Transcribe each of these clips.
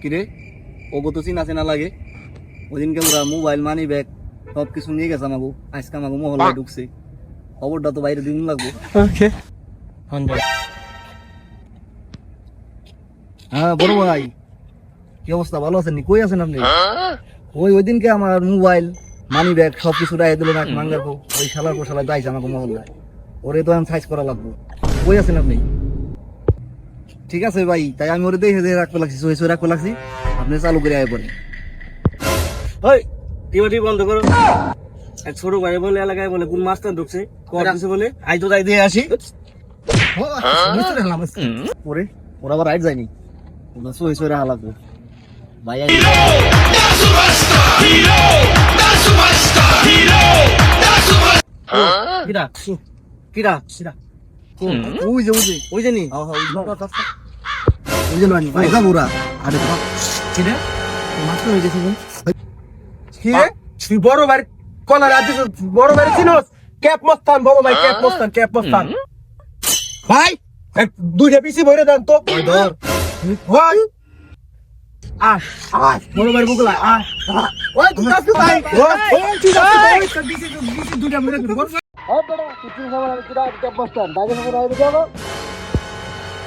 কিরে? ওগো তো চিনা চেনা লাগে। ওদিনকে ওরা মোবাইল মানি ব্যাগ সব কিছু নিয়ে গেছে আমাকে আজকে আমাকে মহল্লায় ঢুকছে। খবরটা তো বাইরে দিন লাগবো। ওকে হ্যাঁ বড় ভাই। কি অবস্থা? ভালো আছেন নি? কই আছেন আপনি? ওই ওই দিনকে আমার মোবাইল মানি ব্যাগ সব কিছু রায় দিল না মাঙ্গার ওই শালার পর শালা যাইছে আমাকে মহল্লায়। ওরে তো আমি সাইজ করা লাগবো। কই আছেন আপনি? ঠিক আছে ভাই তাই আমি ওরে দেখে রাখতে লাগছি সই সই রাখতে লাগছি। আপনি চালু করে আয় পরে। ওই বন্ধ করো। এক ছোট ভাই বলে এলাকায় বলে কোন মাস্টার ঢুকছে? কর বলে। আই তো তাই দিয়ে আসি। ওরে ওরা আবার রাইট যায়নি। ওরা সই সই রাখা লাগবো। ভাই কিরা? কিরা? কিরা? ওই যে ওই যে। ওই যে। ওই নানি, ভাই যাব ওরা আরে বাবা কিরা মাস্টার হয়ে গেছে কি তুই বড় ভাই কলার আদিস বড় ভাই চিনোস ক্যাপ মস্তান বড় ভাই ক্যাপ মস্তান ক্যাপ মস্তান ভাই দুইটা পিসি ভরে দেন তো ধর ভাই আয় আয় বড় ভাই বুকলা আয়। ওই তুই কাছে ভাই ওই ওই তুই কাছে ভাই দুইটা মেরে বড় ভাই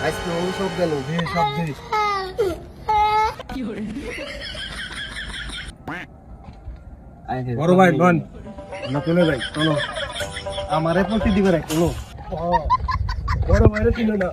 আজকে ও সব গেল যে সব জিনিস বড় ভাই নন না। চলে যাই চলো। আমারে প্রতি দিবে চলো। বড় ভাইরে চিনো না।